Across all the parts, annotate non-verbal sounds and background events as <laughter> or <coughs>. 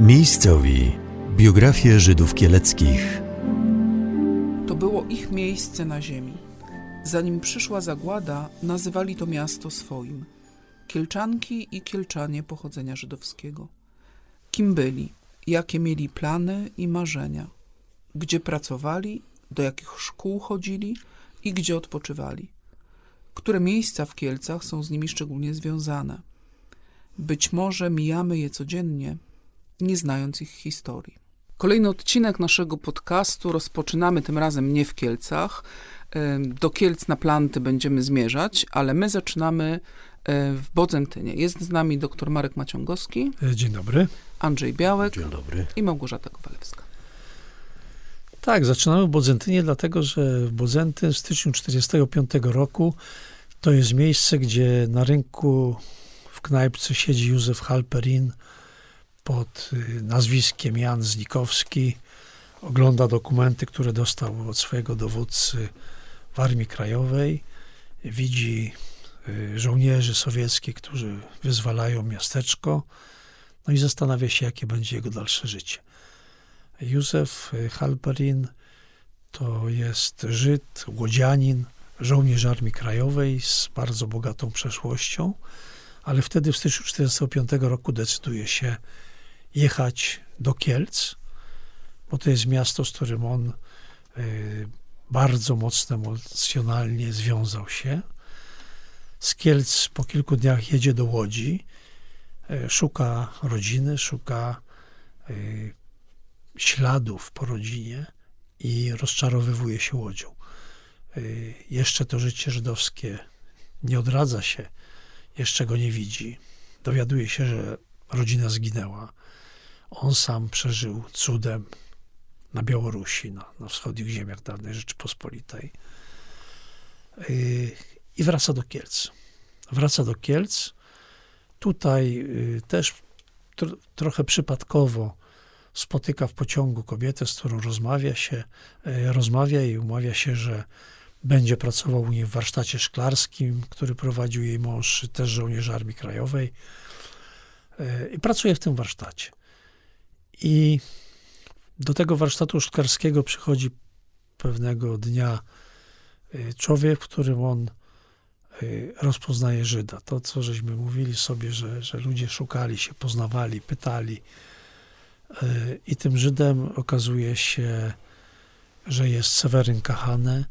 Miejscowi. Biografie Żydów Kieleckich. To było ich miejsce na ziemi. Zanim przyszła zagłada, nazywali to miasto swoim. Kielczanki i Kielczanie pochodzenia żydowskiego. Kim byli, jakie mieli plany i marzenia, gdzie pracowali, do jakich szkół chodzili i gdzie odpoczywali. Które miejsca w Kielcach są z nimi szczególnie związane. Być może mijamy je codziennie, nie znając ich historii. Kolejny odcinek naszego podcastu rozpoczynamy tym razem nie w Kielcach. Do Kielc na planty będziemy zmierzać, ale my zaczynamy w Bodzentynie. Jest z nami dr Marek Maciągowski, E, Dzień dobry. Andrzej Białek Dzień dobry. i Małgorzata Kowalewska. Tak, zaczynamy w Bodzentynie, dlatego że w Bodzentyn w styczniu 1945 roku to jest miejsce, gdzie na rynku w knajpce siedzi Józef Halperin pod y, nazwiskiem Jan Znikowski. Ogląda dokumenty, które dostał od swojego dowódcy w Armii Krajowej. Widzi y, żołnierzy sowieckich, którzy wyzwalają miasteczko. No i zastanawia się, jakie będzie jego dalsze życie. Józef Halperin to jest Żyd, łodzianin, żołnierz Armii Krajowej z bardzo bogatą przeszłością, ale wtedy w styczniu 1945 roku decyduje się jechać do Kielc, bo to jest miasto, z którym on y, bardzo mocno emocjonalnie związał się. Z Kielc po kilku dniach jedzie do Łodzi, y, szuka rodziny, szuka y, śladów po rodzinie i rozczarowywuje się łodzią. Jeszcze to życie żydowskie nie odradza się, jeszcze go nie widzi. Dowiaduje się, że rodzina zginęła. On sam przeżył cudem na Białorusi, na, na wschodnich ziemiach dawnej Rzeczypospolitej. Y, I wraca do Kielc. Wraca do Kielc. Tutaj y, też tr- trochę przypadkowo spotyka w pociągu kobietę, z którą rozmawia się, e, rozmawia i umawia się, że będzie pracował u niej w warsztacie szklarskim, który prowadził jej mąż, też żołnierz Armii Krajowej. E, I pracuje w tym warsztacie. I do tego warsztatu szklarskiego przychodzi pewnego dnia e, człowiek, w którym on e, rozpoznaje Żyda. To, co żeśmy mówili sobie, że, że ludzie szukali się, poznawali, pytali, i tym Żydem okazuje się, że jest Seweryn Kahane,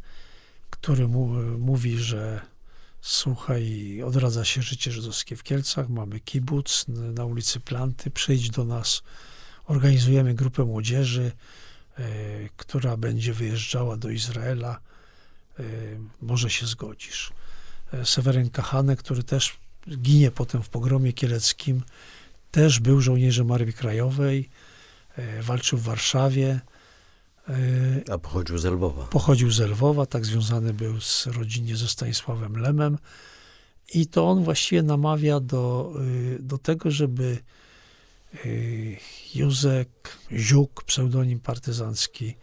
który mu, mówi, że słuchaj, odradza się życie żydowskie w Kielcach, mamy kibuc na ulicy Planty, przyjdź do nas, organizujemy grupę młodzieży, e, która będzie wyjeżdżała do Izraela, e, może się zgodzisz. E, Seweryn Kahane, który też ginie potem w pogromie kieleckim, też był żołnierzem Armii Krajowej, walczył w Warszawie, A pochodził z Lwowa. pochodził z Lwowa, tak związany był z rodzinnie ze Stanisławem Lemem i to on właściwie namawia do, y, do tego, żeby Józek Ziuk, pseudonim partyzancki,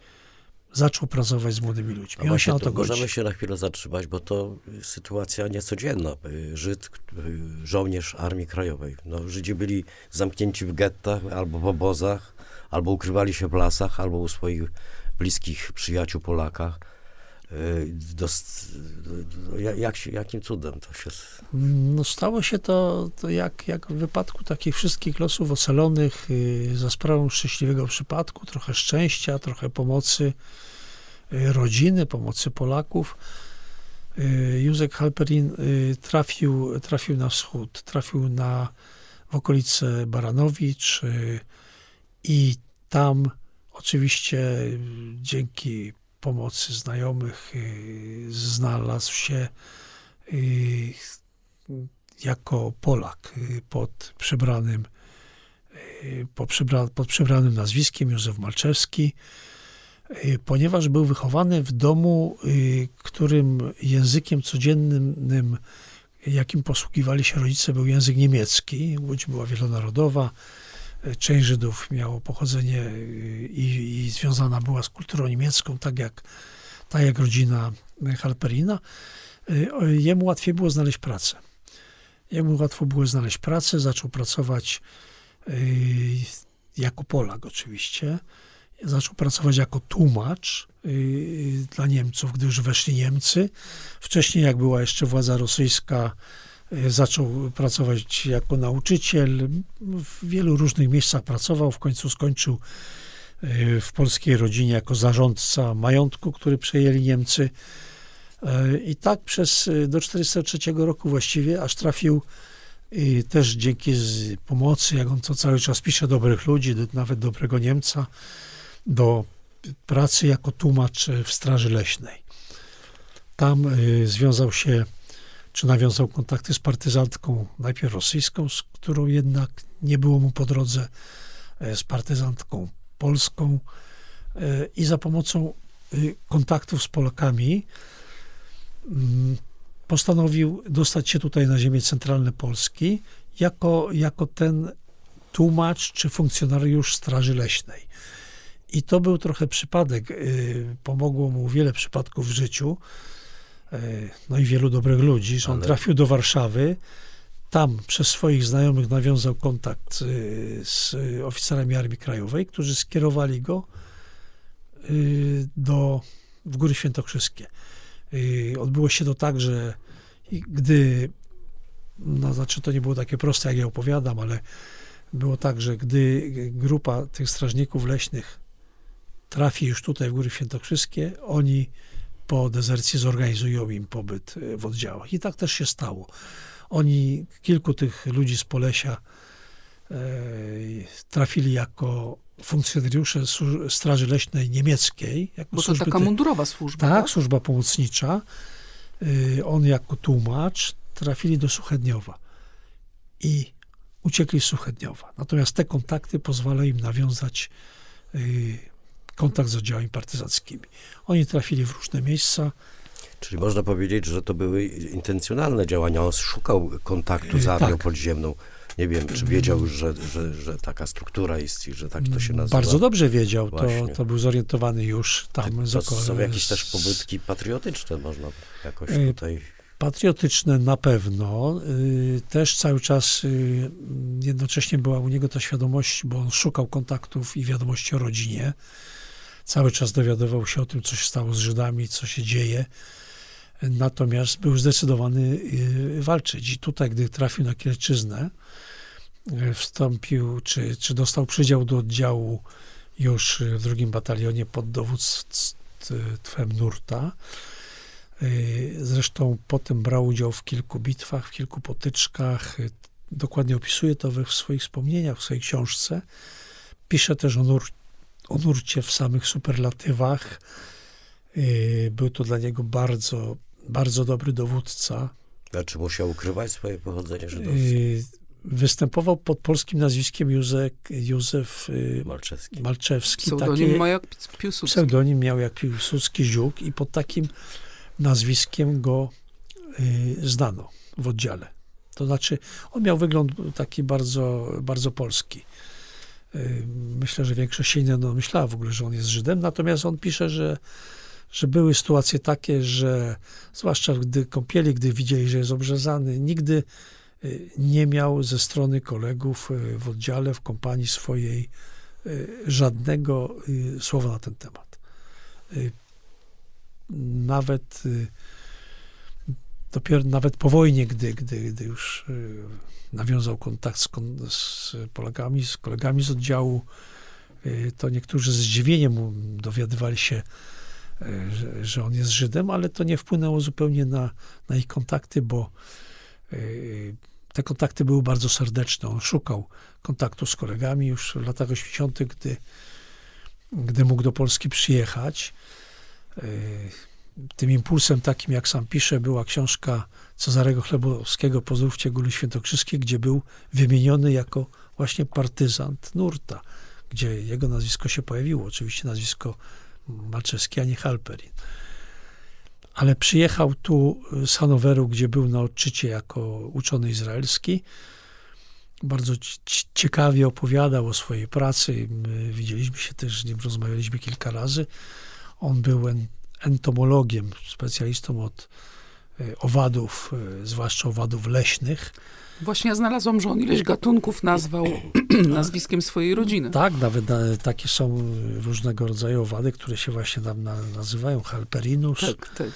zaczął pracować z młodymi ludźmi. A on się właśnie to to możemy się na chwilę zatrzymać, bo to y, sytuacja niecodzienna. Y, Żyd, y, żołnierz Armii Krajowej. No, Żydzi byli zamknięci w gettach albo w obozach, albo ukrywali się w lasach, albo u swoich bliskich przyjaciół Polakach. Ja- jak się, jakim cudem to się... No stało się to, to jak, jak w wypadku takich wszystkich losów ocalonych y, za sprawą szczęśliwego przypadku, trochę szczęścia, trochę pomocy y, rodziny, pomocy Polaków. Y, Józek Halperin trafił, trafił na wschód, trafił na, w okolice Baranowicz i tam oczywiście dzięki pomocy znajomych y, znalazł się y, jako Polak y, pod przybranym, y, po przybra, pod przybranym nazwiskiem Józef Malczewski, ponieważ był wychowany w domu, którym językiem codziennym, jakim posługiwali się rodzice, był język niemiecki. Łódź była wielonarodowa. Część Żydów miało pochodzenie y, i, i związana była z kulturą niemiecką, tak jak, tak jak rodzina Halperina. Y, Jemu łatwiej było znaleźć pracę. Jemu łatwo było znaleźć pracę, zaczął pracować y, jako Polak oczywiście. Zaczął pracować jako tłumacz dla Niemców, gdy już weszli Niemcy. Wcześniej, jak była jeszcze władza rosyjska, zaczął pracować jako nauczyciel. W wielu różnych miejscach pracował. W końcu skończył y, w polskiej rodzinie jako zarządca majątku, który przejęli Niemcy. Y, I tak przez do 1943 roku właściwie, aż trafił i też dzięki pomocy, jak on to cały czas pisze, dobrych ludzi, nawet dobrego Niemca, do pracy jako tłumacz w Straży Leśnej. Tam związał się, czy nawiązał kontakty z partyzantką, najpierw rosyjską, z którą jednak nie było mu po drodze, e, z partyzantką polską e, i za pomocą y, kontaktów z Polakami mm, postanowił dostać się tutaj na ziemię centralne Polski jako, jako ten tłumacz czy funkcjonariusz Straży Leśnej. I to był trochę przypadek. Pomogło mu wiele przypadków w życiu, no i wielu dobrych ludzi, że on Ale- trafił do Warszawy. Tam przez swoich znajomych nawiązał kontakt y, z oficerami Armii Krajowej, którzy skierowali go y, do, w Góry Świętokrzyskie. Odbyło się to tak, że gdy, no znaczy to nie było takie proste, jak ja opowiadam, ale było tak, że gdy grupa tych strażników leśnych trafi już tutaj w Góry Świętokrzyskie, oni po dezercji zorganizują im pobyt y, w oddziałach. I tak też się stało. Oni, kilku tych ludzi z Polesia e, trafili jako funkcjonariusze Straży Leśnej niemieckiej. Jako Bo to służby taka mundurowa służba, tak, tak? służba pomocnicza. Y, On jako tłumacz trafili do Suchedniowa i uciekli z Suchedniowa. Natomiast te kontakty pozwalają im nawiązać y, kontakt z oddziałami partyzanckimi. Oni trafili w różne miejsca. Czyli można powiedzieć, że to były intencjonalne działania. On szukał kontaktu z Yy, armią tak. podziemną. Nie wiem, czy wiedział, że, że, że taka struktura jest i że tak to się nazywa. Bardzo dobrze wiedział, to, Właśnie. to był zorientowany już tam. z To oko- są jakieś też z- pobytki patriotyczne, można jakoś Yy, tutaj... Patriotyczne na pewno. Y, Też cały czas y, jednocześnie była u niego ta świadomość, bo on szukał kontaktów i wiadomości o rodzinie. Cały czas dowiadywał się o tym, co się stało z Żydami, co się dzieje. Natomiast był zdecydowany y, walczyć. I tutaj, gdy trafił na Kielczyznę, wstąpił, czy, czy dostał przydział do oddziału już w drugim batalionie pod dowództwem Nurta. Y, Zresztą potem brał udział w kilku bitwach, w kilku potyczkach. Y, Dokładnie opisuje to we w swoich wspomnieniach, w swojej książce. Pisze też o, nur, o nurcie w samych superlatywach. Y, Był to dla niego bardzo, bardzo dobry dowódca. Znaczy musiał ukrywać swoje pochodzenie żydowskie. Występował pod polskim nazwiskiem Józef, Józef Malczewski. Malczewski. Pseudonim Takie- ma jak Piłsudski. Pseudonim miał jak Piłsudski Ziółk i pod takim nazwiskiem go y, znano w oddziale. To znaczy, on miał wygląd taki bardzo, bardzo polski. Y, myślę, że większość się nie domyślała w ogóle, że on jest Żydem, natomiast on pisze, że, że były sytuacje takie, że zwłaszcza gdy kąpieli, gdy widzieli, że jest obrzezany, nigdy y, nie miał ze strony kolegów w oddziale, w kompanii swojej żadnego słowa na ten temat. Nawet y, dopiero nawet po wojnie, gdy, gdy, gdy już y, nawiązał kontakt z, z Polakami, z kolegami z oddziału, y, to niektórzy z zdziwieniem dowiadywali się, że, że on jest Żydem, ale to nie wpłynęło zupełnie na, na ich kontakty, bo te kontakty były bardzo serdeczne. On szukał kontaktu z kolegami już w latach 80., gdy, gdy mógł do Polski przyjechać. Y, Tym impulsem takim, jak sam pisze, była książka Cezarego Chlebowskiego Pozdrówcie Góry Świętokrzyskie, gdzie był wymieniony jako właśnie partyzant Nurta, gdzie jego nazwisko się pojawiło. Oczywiście nazwisko Malczewski, a nie Halperin. Ale przyjechał tu z Hanoweru, gdzie był na odczycie jako uczony izraelski. Bardzo ci- ci- ciekawie opowiadał o swojej pracy. My widzieliśmy się też, z nim rozmawialiśmy kilka razy. On był en, entomologiem, specjalistą od y, owadów, y, zwłaszcza owadów leśnych. Właśnie ja znalazłam, że on ileś gatunków nazwał <clears throat> nazwiskiem swojej rodziny. Tak, nawet na, takie są różnego rodzaju owady, które się właśnie tam na, nazywają halperinus. Tak, tak.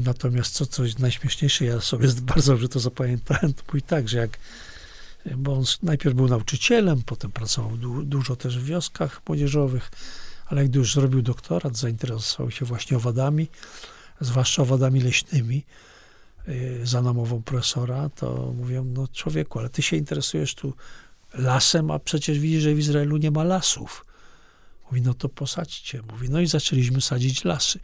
Natomiast co coś najśmieszniejsze, ja sobie bardzo dobrze to zapamiętałem, to był tak, że jak, bo on najpierw był nauczycielem, potem pracował du, dużo też w wioskach młodzieżowych, ale gdy już zrobił doktorat, zainteresował się właśnie owadami, zwłaszcza owadami leśnymi, y, za namową profesora, to mówią, no człowieku, ale ty się interesujesz tu lasem, a przecież widzisz, że w Izraelu nie ma lasów. Mówi, no to posadźcie. Mówi, no i zaczęliśmy sadzić lasy.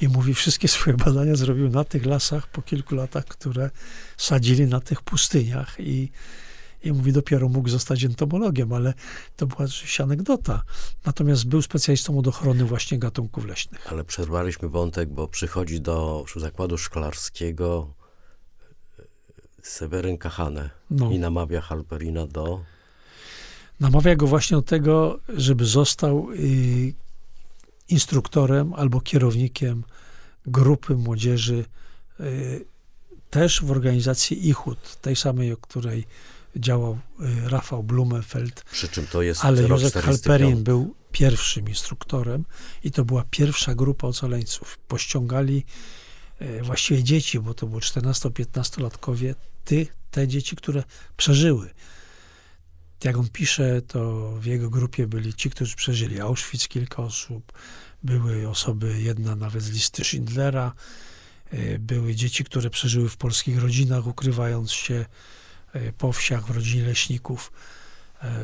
I mówi, wszystkie swoje badania zrobił na tych lasach po kilku latach, które sadzili na tych pustyniach i, i mówi, dopiero mógł zostać entomologiem, ale to była rzeczywiście anegdota. Natomiast był specjalistą od ochrony właśnie gatunków leśnych. Ale przerwaliśmy wątek, bo przychodzi do zakładu szklarskiego e, Seweryn Kahane No. i namawia Halperina do... Namawia go właśnie do tego, żeby został y, instruktorem albo kierownikiem grupy młodzieży y, też w organizacji ICHUT, tej samej, o której działał y, Rafał Blumenfeld, Przy czym to jest ale Józef 45. Halperin był pierwszym instruktorem i to była pierwsza grupa ocaleńców. Pościągali e, właściwie dzieci, bo to było 14-15-latkowie, ty, te dzieci, które przeżyły. Jak on pisze, to w jego grupie byli ci, którzy przeżyli Auschwitz, kilka osób, były osoby, jedna nawet z listy Schindlera, e, były dzieci, które przeżyły w polskich rodzinach, ukrywając się po wsiach w rodzinie leśników. E, e,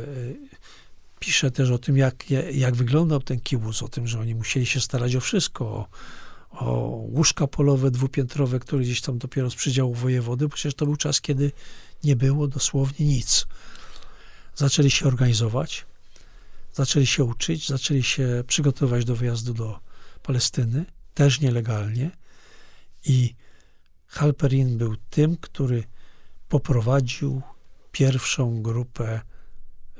Pisze też o tym, jak, jak wyglądał ten kibuc, o tym, że oni musieli się starać o wszystko, o, o łóżka polowe dwupiętrowe, które gdzieś tam dopiero z przydziału wojewody, przecież to był czas, kiedy nie było dosłownie nic. Zaczęli się organizować, zaczęli się uczyć, zaczęli się przygotowywać do wyjazdu do Palestyny, też nielegalnie i Halperin był tym, który poprowadził pierwszą grupę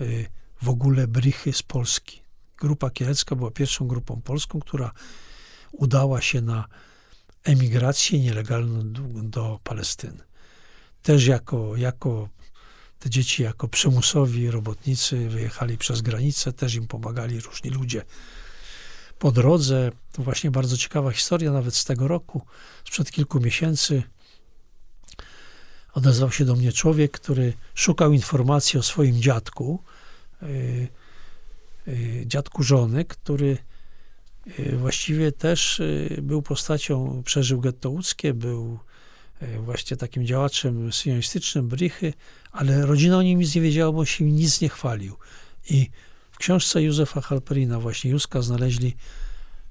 y, w ogóle Brychy z Polski. Grupa kielecka była pierwszą grupą polską, która udała się na emigrację nielegalną do, Palestyny. Też jako, jako te dzieci, jako przymusowi robotnicy wyjechali przez granicę, też im pomagali różni ludzie. Po drodze, to właśnie bardzo ciekawa historia, nawet z tego roku, sprzed kilku miesięcy, odezwał się do mnie człowiek, który szukał informacji o swoim dziadku, y, y, dziadku żony, który y, właściwie też był postacią, przeżył getto łódzkie, był właśnie takim działaczem sionistycznym Brychy, ale rodzina o nim nic nie wiedziała, bo się nic nie chwalił. I w książce Józefa Halperina, właśnie Józka, znaleźli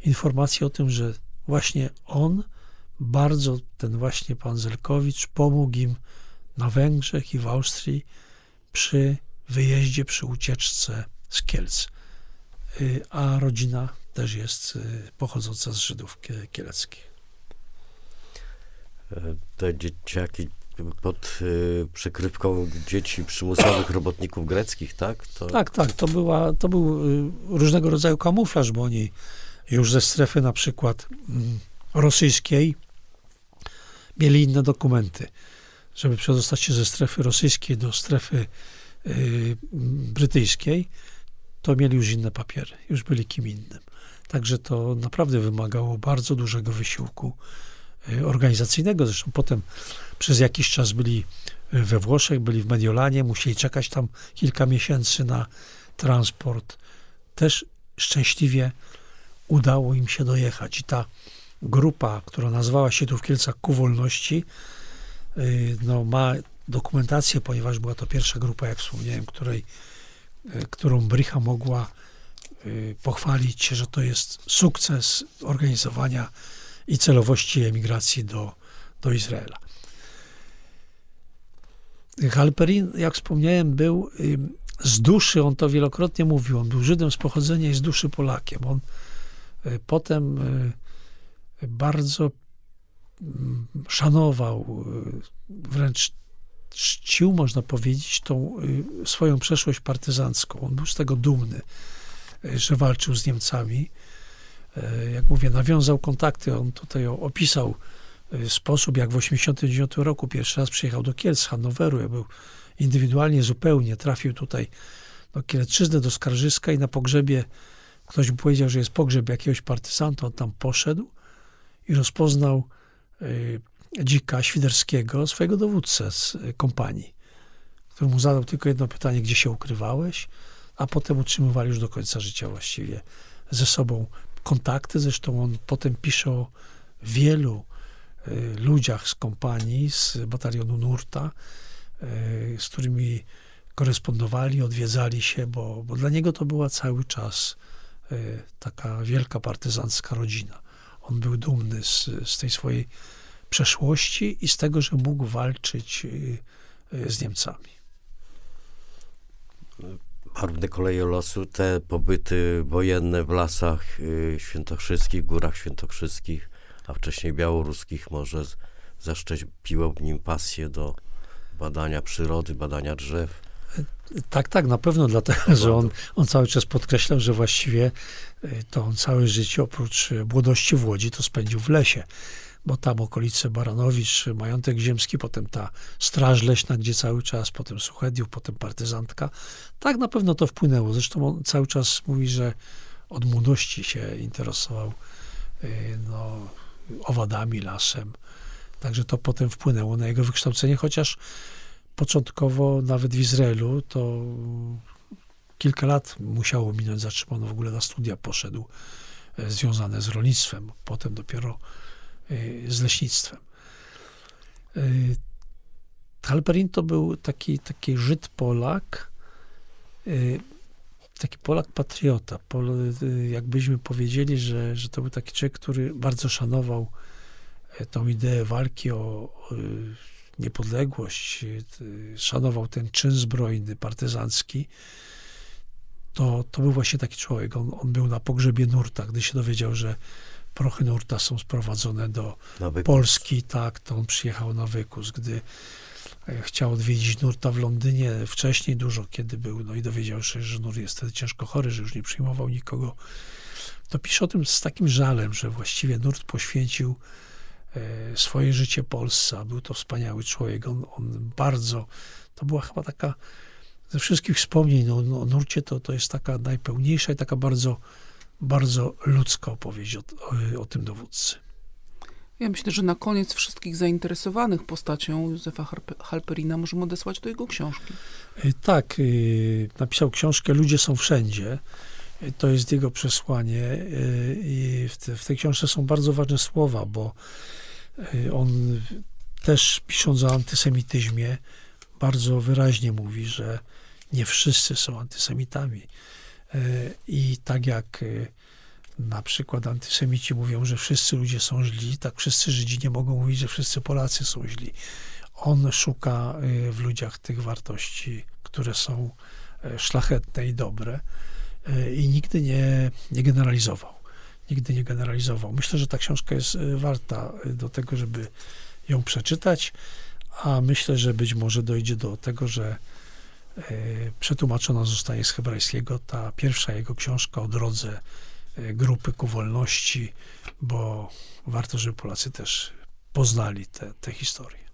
informację o tym, że właśnie on bardzo, ten właśnie pan Zelkowicz, pomógł im na Węgrzech i w Austrii przy wyjeździe, przy ucieczce z Kielc. Y, A rodzina też jest y, pochodząca z Żydów kie- kieleckich. E, Te dzieciaki pod y, przykrywką dzieci przymusowych <coughs> robotników greckich, tak? To, Tak, tak, to, była, to był różnego rodzaju kamuflaż, bo oni już ze strefy na przykład mm, rosyjskiej mieli inne dokumenty. Żeby przedostać się ze strefy rosyjskiej do strefy y, brytyjskiej, to mieli już inne papiery, już byli kim innym. Także to naprawdę wymagało bardzo dużego wysiłku y, organizacyjnego. Zresztą potem przez jakiś czas byli we Włoszech, byli w Mediolanie, musieli czekać tam kilka miesięcy na transport. Też szczęśliwie udało im się dojechać. I ta grupa, która nazywała się tu w Kielcach Ku Wolności, y, no, ma dokumentację, ponieważ była to pierwsza grupa, jak wspomniałem, której, y, którą Brycha mogła y, pochwalić że to jest sukces organizowania i celowości emigracji do, do Izraela. Halperin, jak wspomniałem, był z duszy, on to wielokrotnie mówił, on był Żydem z pochodzenia i z duszy Polakiem. On potem bardzo mm, szanował, y, wręcz czcił, można powiedzieć, tą y, swoją przeszłość partyzancką. On był z tego dumny, y, że walczył z Niemcami. Jak mówię, nawiązał kontakty, on tutaj opisał sposób, jak w 89 roku pierwszy raz przyjechał do Kielc Hanoweru, był indywidualnie zupełnie, trafił tutaj do Kielczyzny, do Skarżyska i na pogrzebie ktoś mu powiedział, że jest pogrzeb jakiegoś partyzanta, on tam poszedł i rozpoznał y, dzika Świderskiego, swojego dowódcę z y, kompanii, który mu zadał tylko jedno pytanie, gdzie się ukrywałeś, a potem utrzymywali już do końca życia właściwie ze sobą kontakty. Zresztą on potem pisze o wielu y, ludziach z kompanii, z batalionu Nurta, z którymi korespondowali, odwiedzali się, bo, bo dla niego to była cały czas taka wielka partyzancka rodzina. On był dumny z, z tej swojej przeszłości i z tego, że mógł walczyć y, y, z Niemcami. Barwne koleje losu, te pobyty wojenne w lasach y, świętokrzyskich, górach świętokrzyskich, a wcześniej białoruskich może zaszczepiło w nim pasję do badania przyrody, badania drzew. Tak, tak, na pewno dlatego, że on, on cały czas podkreślał, że właściwie y, to on całe życie oprócz y, młodości w Łodzi to spędził w lesie, bo tam okolice Baranowicz, majątek ziemski, potem ta straż leśna, gdzie cały czas, potem Suchediów, potem partyzantka. Tak na pewno to wpłynęło. Zresztą on cały czas mówi, że od młodości się interesował y, no, owadami, lasem. Także to potem wpłynęło na jego wykształcenie, chociaż początkowo nawet w Izraelu to kilka lat musiało minąć, zaczym on w ogóle na studia poszedł e, związane z rolnictwem, potem dopiero e, z leśnictwem. E, Halperin to był taki, taki Żyd Polak, e, taki Polak patriota. E, jakbyśmy powiedzieli, że, że to był taki człowiek, który bardzo szanował e, tą ideę walki o, o niepodległość, y, szanował ten czyn zbrojny, partyzancki, to, to był właśnie taki człowiek. On, on był na pogrzebie Nurta, gdy się dowiedział, że prochy Nurta są sprowadzone do. Polski, tak, to on przyjechał na wykus, gdy e, chciał odwiedzić Nurta w Londynie wcześniej dużo, kiedy był, no i dowiedział się, że Nur jest wtedy ciężko chory, że już nie przyjmował nikogo, to pisze o tym z takim żalem, że właściwie Nurt poświęcił swoje życie Polsce, a był to wspaniały człowiek. On, on bardzo, to była chyba taka, ze wszystkich wspomnień no, no, o Nurcie, to, to jest taka najpełniejsza i taka bardzo, bardzo ludzka opowieść o, o, o tym dowódcy. Ja myślę, że na koniec wszystkich zainteresowanych postacią Józefa Halperina możemy odesłać do jego książki. Y, Tak, y, napisał książkę Ludzie są wszędzie. To jest jego przesłanie i w, te, w tej książce są bardzo ważne słowa, bo on też pisząc o antysemityzmie bardzo wyraźnie mówi, że nie wszyscy są antysemitami. Y, I tak jak y, na przykład antysemici mówią, że wszyscy ludzie są źli, tak wszyscy Żydzi nie mogą mówić, że wszyscy Polacy są źli. On szuka y, w ludziach tych wartości, które są szlachetne i dobre y, i nigdy nie, nie generalizował. Nigdy nie generalizował. Myślę, że ta książka jest y, warta y, do tego, żeby ją przeczytać, a myślę, że być może dojdzie do tego, że y, przetłumaczona zostanie z hebrajskiego ta pierwsza jego książka o drodze grupy ku wolności, bo warto, żeby Polacy też poznali te, te historie.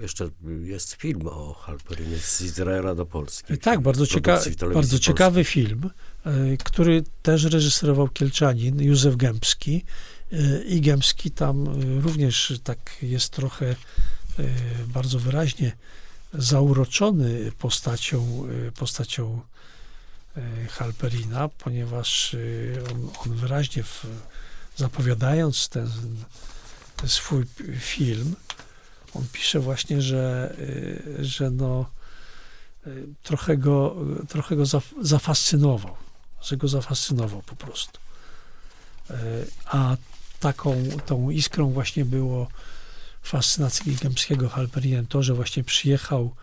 Jeszcze jest film o Halperinie z Izraela do Polski. Tak, bardzo, cieka bardzo ciekawy film, y, który też reżyserował Kielczanin Józef Gębski. Y, I Gębski tam y, również tak jest trochę bardzo wyraźnie zauroczony postacią, postacią Halperina, ponieważ on, on wyraźnie w, zapowiadając ten, ten swój film, on pisze właśnie, że, y, że no, y, trochę go, trochę go zaf- zafascynował, że go zafascynował po prostu. Y, A taką tą iskrą właśnie było fascynacji Gębskiego Halperinem to, że właśnie przyjechał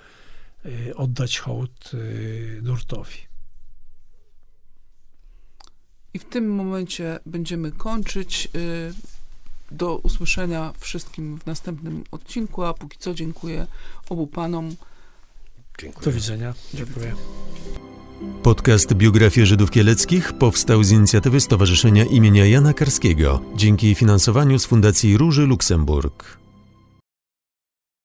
oddać hołd Nurtowi. I w tym momencie będziemy kończyć. Do usłyszenia wszystkim w następnym odcinku, a póki co dziękuję obu panom. Dziękuję. Do widzenia. Dziękuję. Podcast Biografie Żydów Kieleckich powstał z inicjatywy Stowarzyszenia imienia Jana Karskiego dzięki finansowaniu z Fundacji Róży Luksemburg.